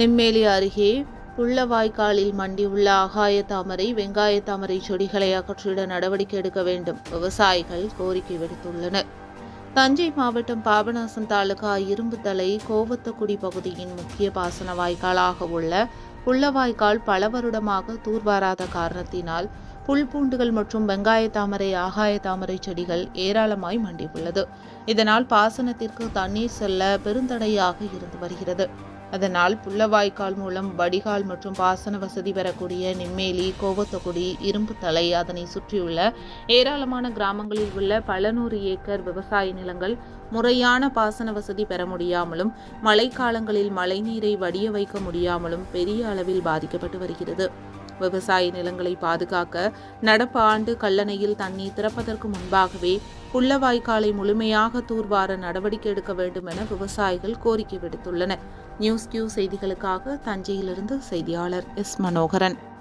நெம்மேலி அருகே புள்ளவாய்க்காலில் மண்டியுள்ள ஆகாய தாமரை வெங்காய தாமரை செடிகளை அகற்றிட நடவடிக்கை எடுக்க வேண்டும் விவசாயிகள் கோரிக்கை விடுத்துள்ளனர். தஞ்சை மாவட்டம் பாபநாசம் தாலுகா இரும்புத்தலை கோவத்தக்குடி பகுதியின் முக்கிய பாசன வாய்க்காலாக உள்ள புள்ளவாய்க்கால் பல வருடமாக தூர்வாராத காரணத்தினால் புல் பூண்டுகள் மற்றும் வெங்காய தாமரை ஆகாய தாமரை செடிகள் ஏராளமாய் மண்டியுள்ளது. இதனால் பாசனத்திற்கு தண்ணீர் செல்ல பெருந்தடையாக இருந்து வருகிறது. அதனால் புள்ளவாய்க்கால் மூலம் வடிகால் மற்றும் பாசன வசதி பெறக்கூடிய நெம்மேலி கோவத்தக்குடி இரும்புத்தலை அதனை சுற்றியுள்ள ஏராளமான கிராமங்களில் உள்ள பல நூறு ஏக்கர் விவசாய நிலங்கள் முறையான பாசன வசதி பெற முடியாமலும் மழைக்காலங்களில் மழைநீரை வடிய வைக்க முடியாமலும் பெரிய அளவில் பாதிக்கப்பட்டு வருகிறது. விவசாய நிலங்களை பாதுகாக்க நடப்பு ஆண்டு கல்லணையில் தண்ணீர் திறப்பதற்கு முன்பாகவே புள்ளவாய்க்காலை முழுமையாக தூர்வார நடவடிக்கை எடுக்க வேண்டும் என விவசாயிகள் கோரிக்கை விடுத்துள்ளனர். நியூஸ் கியூ செய்திகளுக்காக தஞ்சையிலிருந்து செய்தியாளர் எஸ். மனோகரன்.